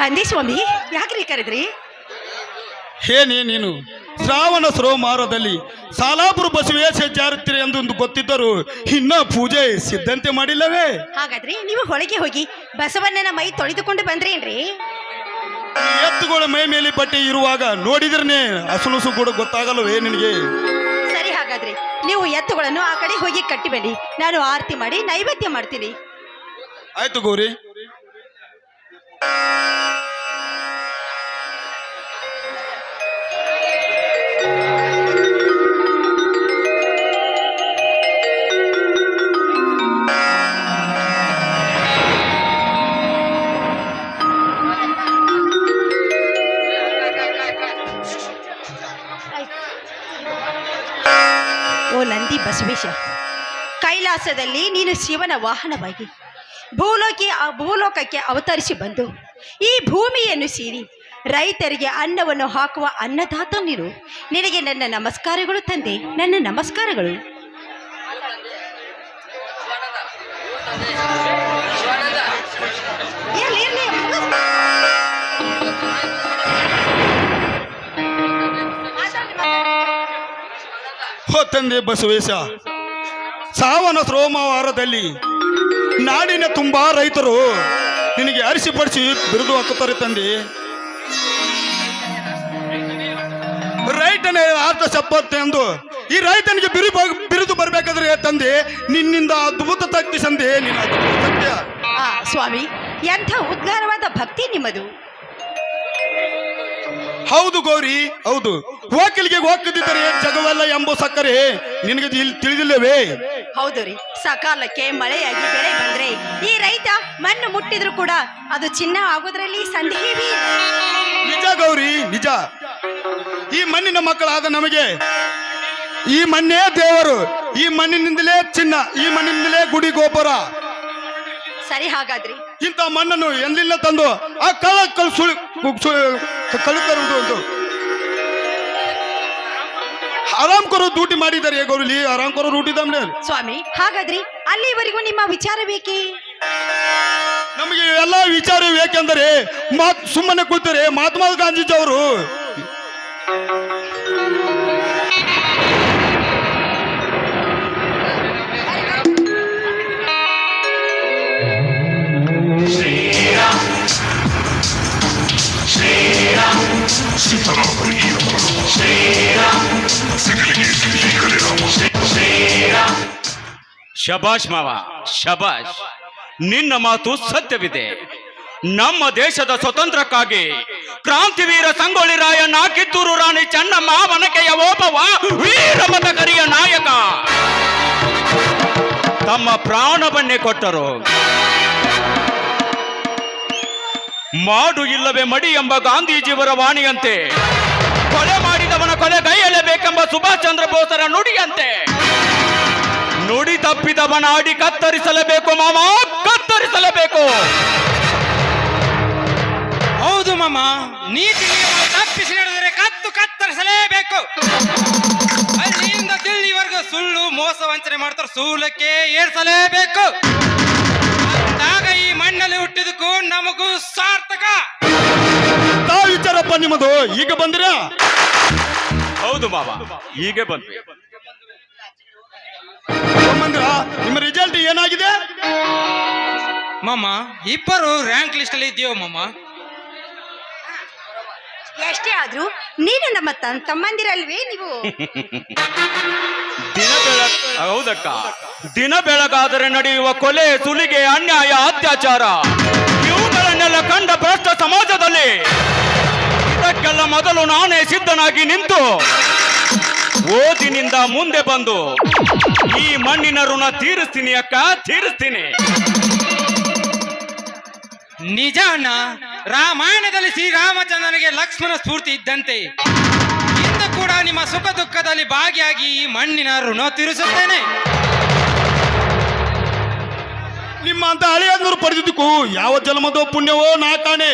ಬಂದಿ ಸ್ವಾಮಿ ಯಾಕ್ರಿ ಕರೆದ್ರಿ? ಏನೇ ನೀನು ಶ್ರಾವಣ ಸರೋಮಾರದಲ್ಲಿ ಸಾಲಾಪುರ ಬಸವೇಶ ಜಾರುತ್ತೀರಿ ಎಂದು ಗೊತ್ತಿದ್ದರೂ ಇನ್ನ ಪೂಜೆ ಸಿದ್ಧಂತೆ ಮಾಡಿಲ್ಲವೇ? ಹಾಗಾದ್ರೆ ನೀವು ಹೊಳಗೆ ಹೋಗಿ ಬಸವಣ್ಣನ ಮೈ ತೊಳೆದುಕೊಂಡು ಬಂದ್ರೇನ್ರಿ? ಎತ್ತುಗಳ ಮೈ ಮೇಲೆ ಬಟ್ಟೆ ಇರುವಾಗ ನೋಡಿದ್ರೆ ಅಸಲುಸು ಕೂಡ ಗೊತ್ತಾಗಲ್ವೇ ನಿನಗೆ? ಸರಿ ಹಾಗಾದ್ರೆ ನೀವು ಎತ್ತುಗಳನ್ನು ಆ ಕಡೆ ಹೋಗಿ ಕಟ್ಟಿಬೇಡಿ. ನಾನು ಆರತಿ ಮಾಡಿ ನೈವೇದ್ಯ ಮಾಡ್ತೀನಿ. ಆಯ್ತು ಗೌರಿ. ಓ ನಂದಿ ಬಸವೇಶ, ಕೈಲಾಸದಲ್ಲಿ ನೀನು ಶಿವನ ವಾಹನವಾಗಿ ಭೂಲೋಕಿ, ಆ ಭೂಲೋಕಕ್ಕೆ ಅವತರಿಸಿ ಬಂದು ಈ ಭೂಮಿಯನ್ನು ಸೀರಿ ರೈತರಿಗೆ ಅನ್ನವನ್ನು ಹಾಕುವ ಅನ್ನದಾತ ನೀನು. ನಿನಗೆ ನನ್ನ ನಮಸ್ಕಾರಗಳು ತಂದೆ, ನನ್ನ ನಮಸ್ಕಾರಗಳು. ತಂದೆ ಬಸವೇಶ. ಸಾವನ ಸೋಮವಾರದಲ್ಲಿ ನಾಡಿನ ತುಂಬಾ ರೈತರು ನಿನಗೆ ಅರಿಸಿಪಡಿಸಿ ಬಿರುದು ಹಾಕುತ್ತಾರೆ ತಂದೆ. ರೈತನೇ ಆರ್ಥ ಸಪ್ಪತ್ತೆ ಎಂದು ಈ ರೈತನಿಗೆ ಬಿರು ಬಿರುದು ಬರಬೇಕಾದ್ರೆ ತಂದೆ, ನಿನ್ನಿಂದ ಅದ್ಭುತ ತಕ್ತಿ ಸಂದೆ ನಿನ್ನ ಅದ್ಭುತ ಸತ್ಯ ಸ್ವಾಮಿ, ಎಂಥ ಉದ್ಗಾರವಾದ ಭಕ್ತಿ ನಿಮ್ಮದು. ಹೌದು ಗೌರಿ. ಹೌದು. ಹೋಕಲಿಗೆ ಹೋಗದಿದ್ದರೆ ಜಗವಲ್ಲ ಎಂಬ ಸಕ್ಕರೆ? ನಿನಗೆ ತಿಳ್- ತಿಳಿದಿಲ್ಲವೇ? ಹೌದು ರೀ. ಸಕಾಲಕ್ಕೆ ಮಳೆಯಾಗಿ ಬೆಳೆ ಬಂದ್ರೆ ಈ ರೈತ ಮಣ್ಣು ಮುಟ್ಟಿದ್ರು ಕೂಡ ಅದು ಚಿನ್ನ ಆಗೋದ್ರಲ್ಲಿ ಸಂದೇಹವೇ ಇಲ್ಲ. ನಿಜ ಗೌರಿ ನಿಜ. ಈ ಮಣ್ಣಿನ ಮಕ್ಕಳಾದ ನಮಗೆ ಈ ಮಣ್ಣೇ ದೇವರು. ಈ ಮಣ್ಣಿನಿಂದಲೇ ಚಿನ್ನ ಈ ಮಣ್ಣಿನಿಂದಲೇ ಗುಡಿ ಗೋಪುರ. ಸರಿ ಹಾಗಾದ್ರಿ. ಇಂಥ ಮಣ್ಣನ್ನು ಎಲ್ಲಿಲ್ಲ ತಂದು ಆ ಕಳ ಕಲ್ ಸುಳಿ ಕಳುಕರುವುದು ಒಂದು ಆರಾಮ್ ಕೊರೋ ಡ್ಯೂಟಿ ಮಾಡಿದ್ದಾರೆ ಗೌರಿ ಆರಾಮ್ ಕೊರೋ ಡ್ಯೂಟಿ ಸ್ವಾಮಿ ಹಾಗಾದ್ರಿ ಅಲ್ಲಿವರೆಗೂ ನಿಮ್ಮ ವಿಚಾರ ಬೇಕೇ? ನಮಗೆ ಎಲ್ಲ ವಿಚಾರ ಬೇಕೆಂದರೆ ಮಾತು ಸುಮ್ಮನೆ ಕೂತಾರೆ ಮಹಾತ್ಮ ಗಾಂಧೀಜಿ ಅವರು ಶಬಾಷ್ ಮಾವ, ಶಬಾಷ್. ನಿನ್ನ ಮಾತು ಸತ್ಯವಿದೆ. ನಮ್ಮ ದೇಶದ ಸ್ವತಂತ್ರಕ್ಕಾಗಿ ಕ್ರಾಂತಿವೀರ ಸಂಗೊಳ್ಳಿ ರಾಯಣ್ಣ ಕಿತ್ತೂರು ರಾಣಿ ಚೆನ್ನಮ್ಮ ವನಕೆಯ ಓಪವ ವೀರ ಮತಕರಿಯ ನಾಯಕ. ತಮ್ಮ ಪ್ರಾಣವನ್ನೇ ಕೊಟ್ಟರು. ಮಾಡು ಇಲ್ಲವೇ ಮಡಿ ಎಂಬ ಗಾಂಧೀಜಿಯವರ ವಾಣಿಯಂತೆ. ಕೊಲೆ ಮಾಡಿದವನ ಕೊಲೆ ಕೈಯಲೇಬೇಕೆಂಬ ಸುಭಾಷ್ ಚಂದ್ರ ಬೋಸರ ನುಡಿಯಂತೆ. ನುಡಿ ತಪ್ಪಿದವನ ಅಡಿ ಕತ್ತರಿಸಲೇಬೇಕು ಮಾಮ, ಕತ್ತರಿಸಲೇಬೇಕು. ಹೌದು ಮಾಮ, ನೀತಿ ನಿಯಮ ತಪ್ಪಿಸಿ ಕತ್ತು ಕತ್ತರಿಸಲೇಬೇಕು. ಅಲ್ಲಿಂದ ದಿಲ್ಲಿವರೆಗೂ ಸುಳ್ಳು, ಮೋಸ ವಂಚನೆ ಮಾಡ್ತಾರೆ, ಸೂಲಕ್ಕೆ ಏರ್ಸಲೇಬೇಕು. ಮಣ್ಣಲ್ಲಿ ಹುಟ್ಟಿದಕ್ಕೂ ನಮಗೂ ಸಾರ್ಥಕ. ತಾವು ವಿಚಾರಪ್ಪ ನಿಮ್ಮದು ಈಗ ಬಂದಿರಾ? ಹೌದು ಬಾಬಾ ಈಗ ಬಂದ್ವಿ. ಬಂದಿರ? ನಿಮ್ಮ ರಿಸಲ್ಟ್ ಏನಾಗಿದೆ? ಮಾಮ ಇಬ್ಬರು ರ್ಯಾಂಕ್ ಲಿಸ್ಟ್ ಅಲ್ಲಿ ಇದೆಯೋ ಮಾಮ? ಎಷ್ಟೇ ಆದ್ರೂ ನೀನು ನಮ್ಮ ತನ್ ತಮ್ಮಂದಿರಲ್ವೇ ನೀವು? ದಿನ ಹೌದಕ್ಕ. ದಿನ ಬೆಳಗಾದರೆ ನಡೆಯುವ ಕೊಲೆ, ಸುಲಿಗೆ, ಅನ್ಯಾಯ, ಅತ್ಯಾಚಾರ. ಇವುಗಳನ್ನೆಲ್ಲ ಕಂಡ ಭ್ರಷ್ಟ ಸಮಾಜದಲ್ಲಿ ಇದಕ್ಕೆಲ್ಲ ಮೊದಲು ನಾನೇ ಸಿದ್ಧನಾಗಿ ನಿಂತು ಓದಿನಿಂದ ಮುಂದೆ ಬಂದು ಈ ಮಣ್ಣಿನ ಋಣ ತೀರಿಸ್ತೀನಿ ಅಕ್ಕ, ತೀರಿಸ್ತೀನಿ. ನಿಜ ಅಣ್ಣ ರಾಮಾಯಣದಲ್ಲಿ ಶ್ರೀರಾಮಚಂದ್ರನಿಗೆ ಲಕ್ಷ್ಮಣ ಸ್ಫೂರ್ತಿ ಇದ್ದಂತೆ. ಇಂದು ಕೂಡ ನಿಮ್ಮ ಸುಖ ದುಃಖದಲ್ಲಿ ಭಾಗಿಯಾಗಿ ಮಣ್ಣಿನ ಋಣ ತೀರಿಸುತ್ತೇನೆ. ನಿಮ್ಮ ಅಂತ ಹಳೆಯನ್ನೂರು ಪಡೆದಿದ್ದಕ್ಕೂ ಯಾವ ಜನ್ಮದ ಪುಣ್ಯವೋ ನಾ ಕಾಣೆ.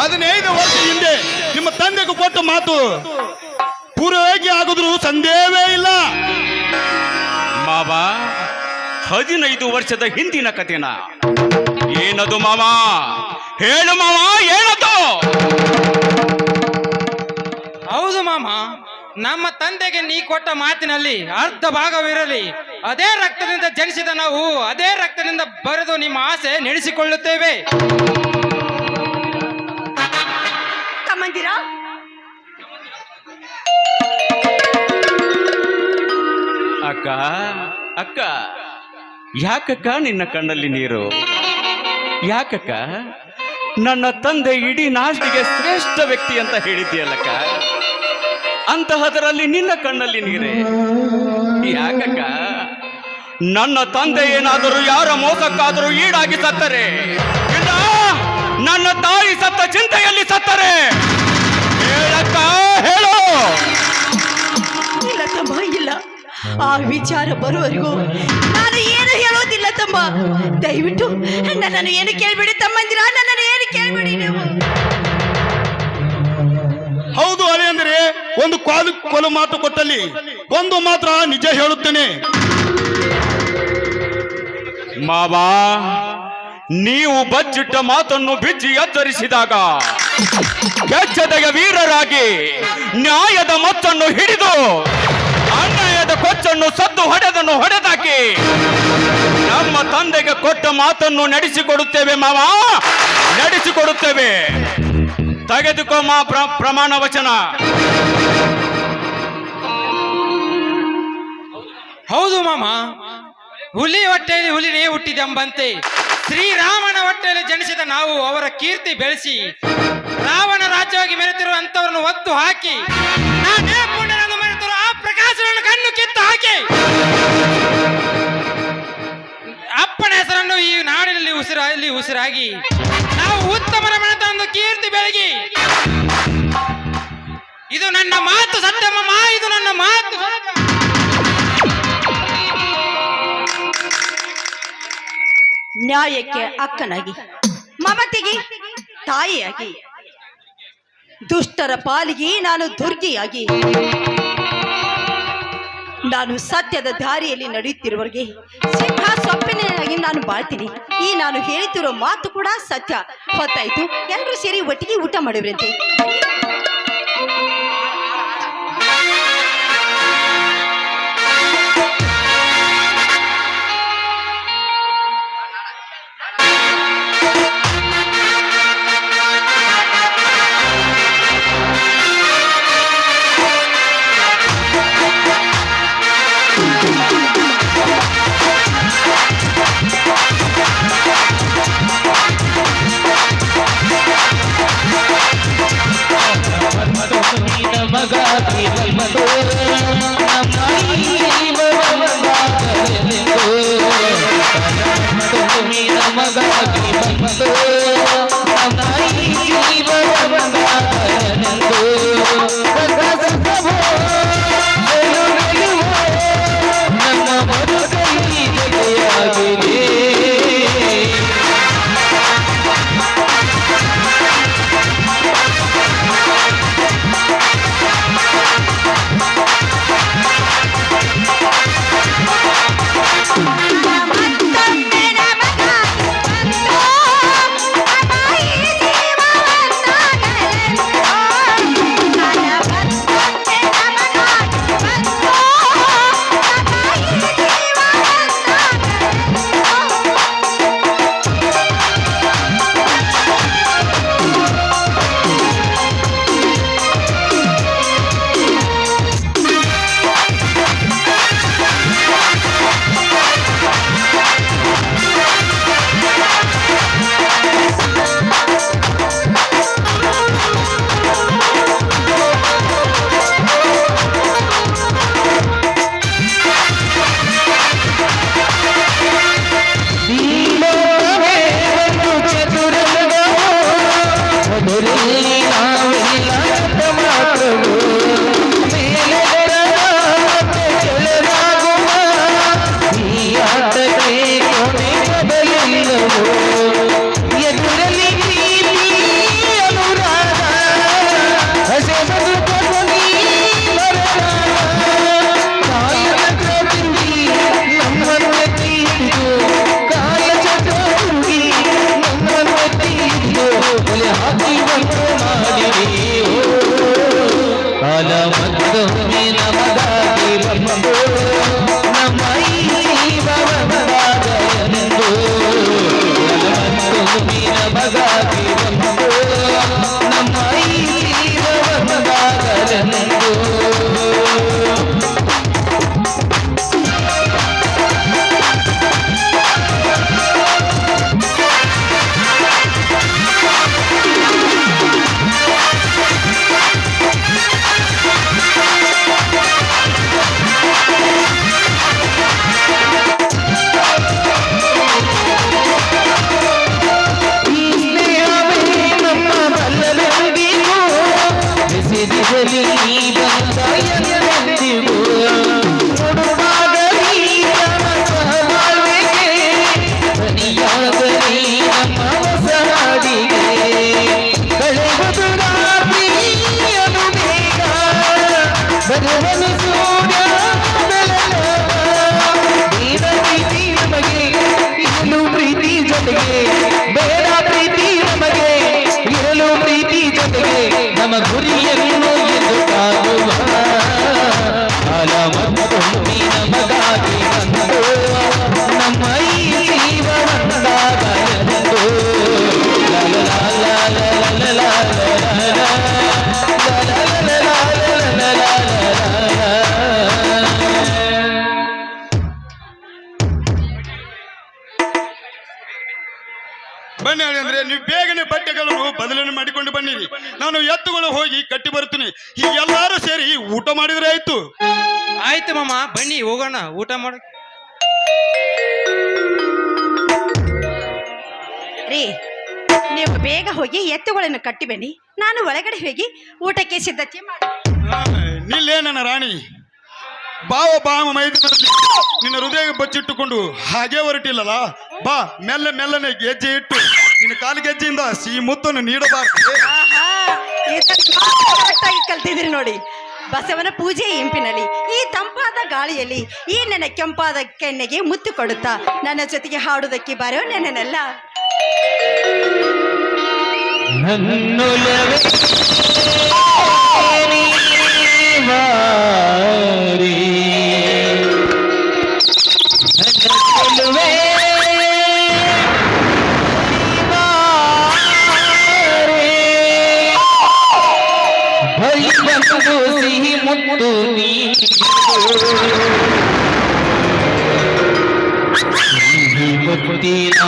ಹದಿನೈದು ವರ್ಷ ಹಿಂದೆ ನಿಮ್ಮ ತಂದೆಗೂ ಕೊಟ್ಟ ಮಾತು ಪೂರ್ವವಾಗಿ ಆಗಿದ್ರು ಸಂದೇಹವೇ ಇಲ್ಲ. ಮಾವ ಹದಿನೈದು ವರ್ಷದ ಹಿಂದಿನ ಕಥೆನ ಏನದು ಮಾವ? ಹೇಳು ಮಾವ ಏನದು? ಹೌದು ಮಾಮ ನಮ್ಮ ತಂದೆಗೆ ನೀ ಕೊಟ್ಟ ಮಾತಿನಲ್ಲಿ ಅರ್ಧ ಭಾಗವಿರಲಿ. ಅದೇ ರಕ್ತದಿಂದ ಜನಿಸಿದ ನಾವು ಅದೇ ರಕ್ತದಿಂದ ಬರೆದು ನಿಮ್ಮ ಆಸೆ ನಡೆಸಿಕೊಳ್ಳುತ್ತೇವೆ ತಮ್ಮಂದಿರ ಅಕ್ಕ ಅಕ್ಕ, ಯಾಕಕ್ಕ ನಿನ್ನ ಕಣ್ಣಲ್ಲಿ ನೀರು? ಯಾಕಕ್ಕ? ನನ್ನ ತಂದೆ ಇಡೀ ನಾಷ್ಟಿಗೆ ಶ್ರೇಷ್ಠ ವ್ಯಕ್ತಿ ಅಂತ ಹೇಳಿದ್ಯಲ್ಲಕ್ಕ ಅಂತಹದರಲ್ಲಿ ನಿನ್ನ ಕಣ್ಣಲ್ಲಿ ನೀರೇ? ಯಾಕಕ್ಕ? ನನ್ನ ತಂದೆ ಏನಾದರೂ ಯಾರ ಮೋಸಕ್ಕಾದರೂ ಈಡಾಗಿ ಸತ್ತರೆ? ಇಲ್ಲ, ನನ್ನ ತಾಯಿ ಸತ್ತ ಚಿಂತೆಯಲ್ಲಿ ಸತ್ತರೆ? ಹೇಳಕ್ಕ, ಹೇಳು. ಇಲ್ಲ ತಮ್ಮ, ಇಲ್ಲ. ಆ ವಿಚಾರ ಬರುವವರೆಗೂ ನಾನು ಏನು ಹೇಳೋದಿಲ್ಲ ತಮ್ಮ. ದಯವಿಟ್ಟು ನನ್ನನ್ನು ಏನು ಕೇಳಬೇಡಿ ತಮ್ಮಂದಿರ ನನ್ನನ್ನು ಏನು ಕೇಳಬೇಡಿ ನೀವು? ಹೌದು ಅಲೆ ಅಂದರೆ ಒಂದು ಕಾಲು ಕೊಲು ಮಾತು ಕೊಟ್ಟಲ್ಲಿ ಒಂದು ಮಾತ್ರ ನಿಜ ಹೇಳುತ್ತೇನೆ. ಮಾವಾ, ನೀವು ಬಚ್ಚಿಟ್ಟ ಮಾತನ್ನು ಬಿಚ್ಚಿ ಎಚ್ಚರಿಸಿದಾಗ ಬೆಚ್ಚದೆಯ ವೀರರಾಗಿ ನ್ಯಾಯದ ಮತ್ತನ್ನು ಹಿಡಿದು ಕೊಚ್ಚನ್ನು ಸದ್ದು ಹೊಡೆದನ್ನು ಹೊಡೆದಾಕಿ. ನಮ್ಮ ತಂದೆಗೆ ಕೊಟ್ಟ ಮಾತನ್ನು ನಡೆಸಿಕೊಡುತ್ತೇವೆ ಮಾವ. ನಡೆಸಿಕೊಡುತ್ತೇವೆ. ತೆಗೆದುಕೋ ಮಾ ಪ್ರ- ಪ್ರಮಾಣ ವಚನ. ಹೌದು ಮಾಮ. ಹುಲಿ ಹೊಟ್ಟೆಯಲ್ಲಿ ಹುಲಿನೇ ಹುಟ್ಟಿದೆಂಬಂತೆ. ಶ್ರೀರಾಮನ ಹೊಟ್ಟೆಯಲ್ಲಿ ಜನಿಸಿದ ನಾವು ಅವರ ಕೀರ್ತಿ ಬೆಳೆಸಿ, ರಾವಣ ರಾಜ್ಯವಾಗಿ ಮೆರೆತಿರುವ ಅಂತವರನ್ನು ಒತ್ತು ಹಾಕಿ, ನಾನೇ ಹಾಕಿ. ಅಪ್ಪನ ಹೆಸರನ್ನು ಈ ನಾಡಿನಲ್ಲಿ ಉಸಿರಲ್ಲಿ ಉಸಿರಾಗಿ. ನಾವು ಉತ್ತಮನ ಒಂದು ಕೀರ್ತಿ ಬೆಳಗಿ. ಇದು ನನ್ನ ಮಾತು ಸತ್ಯಮ್ಮ ಇದು ನನ್ನ ಮಾತು. ನ್ಯಾಯಕ್ಕೆ ಅಕ್ಕನಾಗಿ, ಮಮತೆಗೆ ತಾಯಿಯಾಗಿ, ದುಷ್ಟರ ಪಾಲಿಗೆ ನಾನು ದುರ್ಗಿಯಾಗಿ. ನಾನು ಸತ್ಯದ ದಾರಿಯಲ್ಲಿ ನಡೆಯುತ್ತಿರುವವರಿಗೆ ಸಿಂಹ ಸೊಪ್ಪಿನಾಗಿ ನಾನು ಬಾಳ್ತೀನಿ. ಈ ನಾನು ಹೇಳುತ್ತಿರುವ ಮಾತು ಕೂಡ ಸತ್ಯ. ಹೊತ್ತಾಯ್ತು. ಎಲ್ಲರೂ ಸೇರಿ ಒಟ್ಟಿಗೆ ಊಟ ಮಾಡಿವ್ರಂತೆ ಮಗ Let me see. ಬನ್ನಿ ಹೇಳಿ ಅಂದ್ರೆ ನೀವು ಬೇಗನೆ ಬಟ್ಟೆಗಳು ಬದಲನೆ ಮಾಡಿಕೊಂಡು ಬನ್ನಿರಿ. ನಾನು ಎತ್ತುಗಳು ಹೋಗಿ ಕಟ್ಟಿ ಬರ್ತೀನಿ ಈಗ ಎಲ್ಲರೂ ಸೇರಿ ಊಟ ಮಾಡಿದ್ರೆ ಆಯ್ತು. ಆಯ್ತು ಮಾಮ ಬನ್ನಿ ಹೋಗೋಣ. ಊಟ ಮಾಡ. ರೀ ನೀವು ಬೇಗ ಹೋಗಿ ಎತ್ತುಗಳನ್ನು ಕಟ್ಟಿ ಬನ್ನಿ. ನಾನು ಒಳಗಡೆ ಹೋಗಿ ಊಟಕ್ಕೆ ಸಿದ್ಧತೆ ಮಾಡಿ. ನಿಲ್ಲೇನ ನನ್ನ ರಾಣಿ. ಬಾವ ಬಾಮ ಮೈದಾನದಲ್ಲಿ ನಿನ್ನ ಹೃದಯ ಬಚ್ಚಿಟ್ಟುಕೊಂಡು ಹಾಗೆ ಹೊರಟಿಲ್ಲಲ್ಲ? ಬಾ ಮೆಲ್ಲ ಮೆಲ್ಲನೆ ಗೆಜ್ಜೆ ಇಟ್ಟು ನಿನ್ನ ಕಾಲು ಗೆಜ್ಜೆಯಿಂದ ಸಿಹಿ ಮುತ್ತನ್ನು ನೀಡಬಾರದು. ಆಹಾ ಇದನ್ನ ಕರೆಕ್ಟಾಗಿ ಕಲ್ತಿದ್ದೀರಿ ನೋಡಿ. ಬಸವನ ಪೂಜೆ ಇಂಪಿನಲ್ಲಿ ಈ ತಂಪಾದ ಗಾಳಿಯಲ್ಲಿ ಈ ನನ್ನ ಕೆಂಪಾದ ಕೆನ್ನೆಗೆ ಮುತ್ತು ಕೊಡುತ್ತಾ ನನ್ನ ಜೊತೆಗೆ ಹಾಡುವುದಕ್ಕೆ ಬರೋ ನೆನೆಲ್ಲ ನನ್ನೊಲವೇ. ನನ್ನ ಚೆಲುವೆ ನೀವಾರಿ. ಬಳಿ ಬಂದು ಸಿಹಿ ಮುತ್ತು ನೀಡು. ಸಿಹಿ ಮುತ್ತಿನ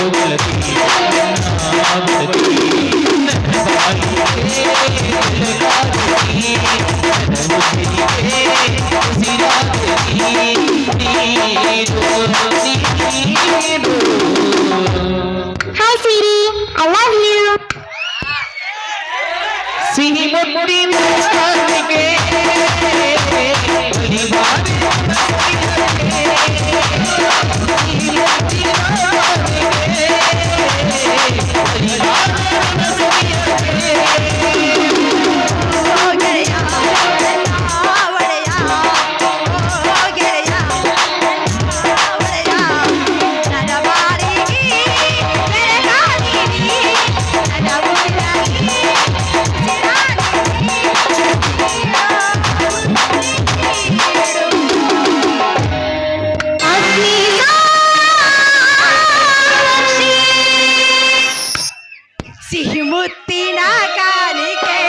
Thank you. विमुक्ति ना कालिके